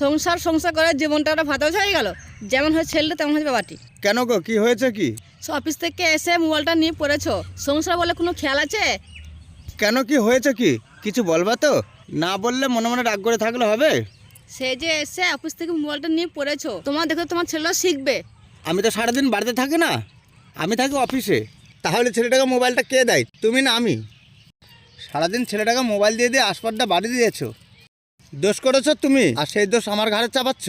সংসার সংসার করে জীবনটা একটা ভাতাস হয়ে গেল। যেমন হয় ছেলেটা তেমন হচ্ছে বাবাটি। কেন গো? কি হয়েছে কি? অফিস থেকে এসে মোবাইলটা নিয়ে পড়েছো। সংসার বলে কোনো খেয়াল আছে? কেন কি হয়েছে কি? কিছু বলবা তো? না বললে মনে মনে রাগ করে থাকলে হবে? সে যে এসে অফিস থেকে মোবাইলটা নিয়ে পড়েছো তোমার দেখো তোমার ছেলেরা শিখবে। আমি তো সারাদিন বাড়িতে থাকি না। আমি থাকি অফিসে। তাহলে ছেলেটাকে মোবাইলটা কে দেয়? তুমি না আমি। সারাদিন ছেলেটাকে মোবাইল দিয়ে দিয়ে আসপারটা বাড়ি দিয়েছ। দোষ করেছ তুমি? আর সেই দোষ আমার ঘাড়ে চাপাচ্ছ?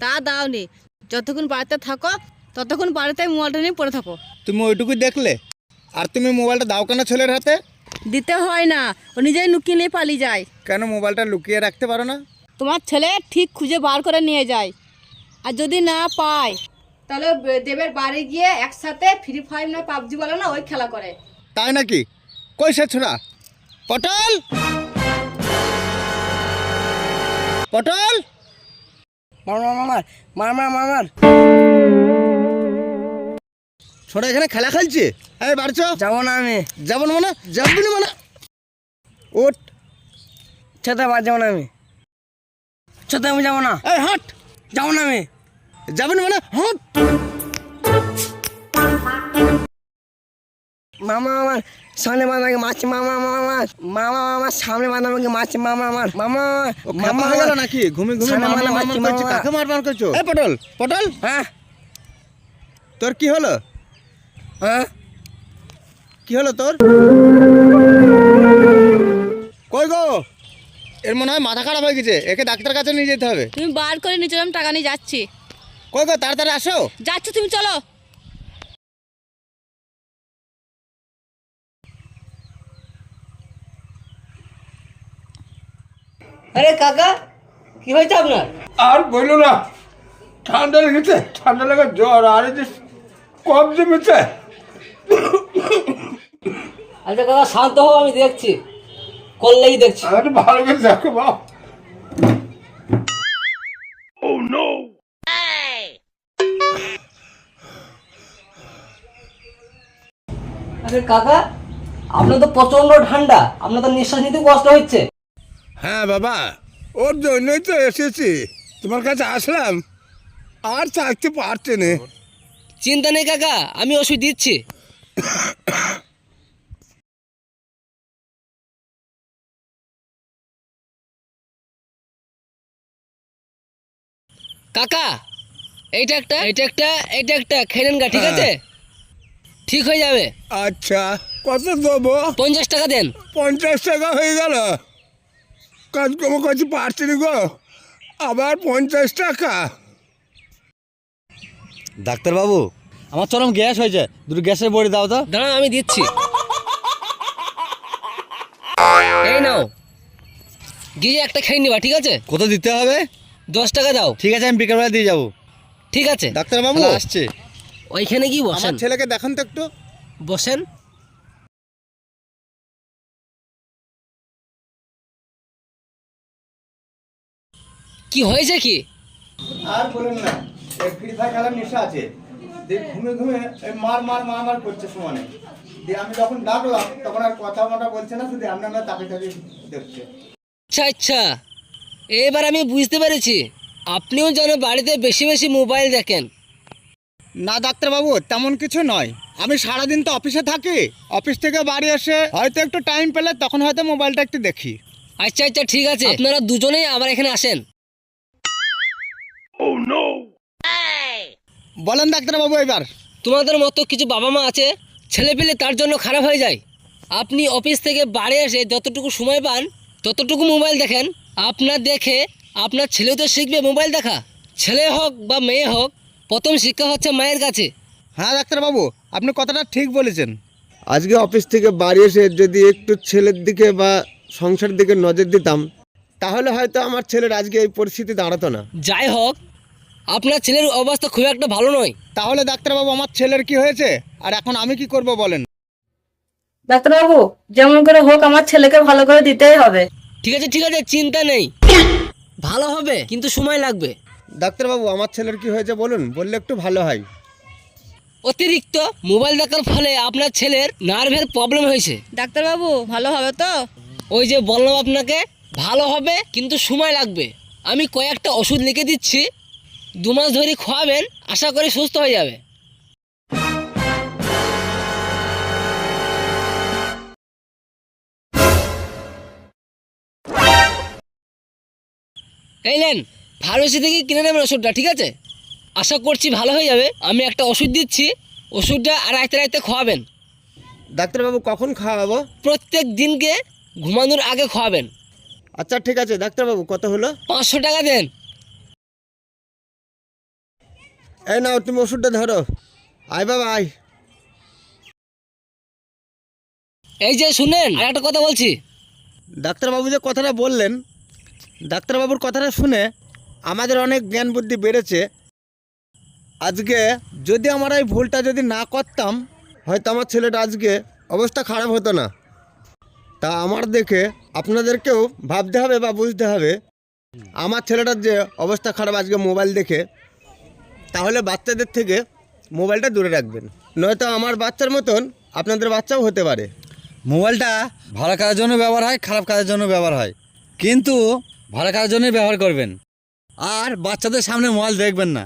তা দাওনি যতক্ষণ বাড়িতে থাকো ততক্ষণ বাড়িতে মোবাইলটা নিয়ে পড়ে থাকো। তুমি ওইটুকুই দেখলে? আর তুমি মোবাইলটা দাও কেন ছেলের হাতে? দিতে হয় না। ও নিজেই লুকিয়ে নিয়ে পালিয়ে যায়। কেন মোবাইলটা লুকিয়ে রাখতে পারো না? তোমার ছেলে ঠিক খুঁজে বার করে নিয়ে যায়। আর যদি না পায় তাহলে দেবের বাড়ি গিয়ে একসাথে ফ্রি ফায়ার না পাবজি বলে না ওই খেলা করে। তাই নাকি? কই সে ছোড়া? পটল? পটল? মামার মামার মামার মামার ছোড়া এখানে খেলা খেলছে? এই বাড়ছ? যাব না আমি। যাব না মানে? যাব না মানে? ওট ছাতা বাদ যাব না আমি। ছাতা আমি যাব না। এই হাট। যাব না আমি। যাব না মানে? হাট। মামা আমার সামনে বাঁধাকে মাছ মামা মামার মামা আমার সামনে বাঁধা বাঁধাকে মাছ মামা আমার মামা ও খাপা হয়ে গেল নাকি? ঘুমি ঘুমি মারমার। কাকে করছ এই পটল পটল। হ্যাঁ। তোর কি হলো? হ্যাঁ। কি হলো তোর? কই গো? এর মনে হয় মাথা খারাপ হয়ে গেছে একে ডাক্তার কাছে নিয়ে যেতে হবে। তুমি বার করে নিচে আমি টাকা নিয়ে যাচ্ছি। কই গো তাড়াতাড়ি আসো। যাচ্ছ তুমি চলো। আরে কাকা কি হয়েছে আপনার? আর বলল না। ঠান্ডা লেগেছে ঠান্ডা লেগে জ্বর আর এই যে কম জমেছে। আচ্ছা কাকা শান্ত হও আমি দেখছি। করলেই দেখছি। আর ভালো করে দেখো বাপ আরে কাকা আপনার তো প্রচণ্ড ঠান্ডা। আপনার তো নিঃশ্বাস নিতে কষ্ট হচ্ছে। হ্যাঁ বাবা। ওর জন্যই তো এসেছি। তোমার কাছে আসলাম। আর থাকতে পারছে না। চিন্তা নেই কাকা। আমি ওষুধ দিচ্ছি। কাকা এইটা একটা এটা একটা এটা একটা খেয়ে নেন গা ঠিক আছে? ঠিক হয়ে যাবে। আচ্ছা কত দেবো? পঞ্চাশ টাকা দেন। পঞ্চাশ টাকা হয়ে গেল। কাজকর্ম করতে পারছি না গো। আবার পঞ্চাশ টাকা। ডাক্তারবাবু আমার চরম গ্যাস হয়েছে। দুটো গ্যাসের বড়ি দাও তো। দাঁড়া আমি দিচ্ছি। এই নাও। গিয়ে একটা খেয়ে নিবা ঠিক আছে? কত দিতে হবে? দশ টাকা দাও। ঠিক আছে আমি বিকেলবেলা দিয়ে যাব। ঠিক আছে। ডাক্তারবাবু। আসছে। ওইখানে কি বসেন। ছেলেকে দেখান তো একটু। বসেন। কি হয়েছে কি? আর বলুন না এই ফ্রি ফায়ার খেলার নেশা আছে। দিয়ে ঘুমে ঘুমে এই মার মার মার মার করছে সমানে। দিয়ে আমি যখন ডাকলাম তখন আর কথা মটা বলছে না শুধু আমরা আমরা তাকে তাকে দেখছে। আচ্ছা আচ্ছা। এবার আমি বুঝতে পেরেছি। আপনিও যেন বাড়িতে বেশি বেশি মোবাইল দেখেন। না ডাক্তারবাবু তেমন কিছু নয়। আমি সারাদিন তো অফিসে থাকি। অফিস থেকে বাড়ি এসে হয়তো একটু টাইম পেলে তখন হয়তো মোবাইলটা একটু দেখি। আচ্ছা আচ্ছা ঠিক আছে। আপনারা দুজনেই আমার এখানে আসেন। বলেন ডাক্তারবাবু এবার। তোমাদের মতো কিছু বাবা মা আছে ছেলে পেলে তার জন্য খারাপ হয়ে যায়। আপনি অফিস থেকে বাড়ি এসে যতটুকু সময় পান ততটুকু মোবাইল দেখেন। আপনার দেখে আপনার ছেলেও তো শিখবে মোবাইল দেখা। ছেলে হোক বা মেয়ে হোক প্রথম শিক্ষা হচ্ছে মায়ের কাছে। হ্যাঁ ডাক্তারবাবু আপনি কথাটা ঠিক বলেছেন। আজকে অফিস থেকে বাড়ি এসে যদি একটু ছেলের দিকে বা সংসারের দিকে নজর দিতাম তাহলে হয়তো আমার ছেলের আজকে এই পরিস্থিতি দাঁড়াতো না। যাই হোক আপনার ছেলের অবস্থা খুব একটা ভালো নয়। তাহলে ডাক্তারবাবু আমার ছেলের কি হয়েছে? আর এখন আমি কি করব বলেন? ডাক্তারবাবু যেমন করে হোক আমার ছেলেকে ভালো করে দিতেই হবে। ঠিক আছে ঠিক আছে চিন্তা নেই। ভালো হবে কিন্তু সময় লাগবে। ডাক্তারবাবু আমার ছেলের কি হয়েছে বলুন? বললে একটু ভালো হয়। অতিরিক্ত মোবাইল দেখার ফলে আপনার ছেলের নার্ভের প্রবলেম হয়েছে। ডাক্তারবাবু ভালো হবে তো? ওই যে বললাম আপনাকে ভালো হবে কিন্তু সময় লাগবে। আমি কয়েকটা ওষুধ লিখে দিচ্ছি দু মাস ধরে খাওয়াবেন আশা করি সুস্থ হয়ে যাবে। এই নেন ফার্মেসি থেকে কিনে নেবেন ওষুধটা ঠিক আছে? আশা করছি ভালো হয়ে যাবে। আমি একটা ওষুধ দিচ্ছি ওষুধটা আর রাইতে রাইতে খাওয়াবেন ডাক্তারবাবু কখন খাওয়াবো? প্রত্যেক দিনকে ঘুমানোর আগে খাওয়াবেন আচ্ছা ঠিক আছে ডাক্তারবাবু কত হলো? পাঁচশো টাকা দেন। এই নাও তুমি ওষুধটা ধরো। আয় বাবা আয়। এই যে শুনেন আর একটা কথা বলছি। ডাক্তারবাবু যে কথাটা বললেন ডাক্তারবাবুর কথাটা শুনে আমাদের অনেক জ্ঞান বুদ্ধি বেড়েছে। আজকে যদি আমরা এই ভুলটা যদি না করতাম হয়তো আমার ছেলেটা আজকে অবস্থা খারাপ হতো না। তা আমার দেখে আপনাদেরকেও ভাবতে হবে বা বুঝতে হবে। আমার ছেলেটার যে অবস্থা খারাপ আজকে মোবাইল দেখে, তাহলে বাচ্চাদের থেকে মোবাইলটা দূরে রাখবেন। নয়তো আমার বাচ্চার মতন আপনাদের বাচ্চাও হতে পারে। মোবাইলটা ভালো কাজের জন্য ব্যবহার হয়, খারাপ কাজের জন্য ব্যবহার হয়। কিন্তু ভালো কাজের জন্যই ব্যবহার করবেন। আর বাচ্চাদের সামনে মোবাইল দেখবেন না।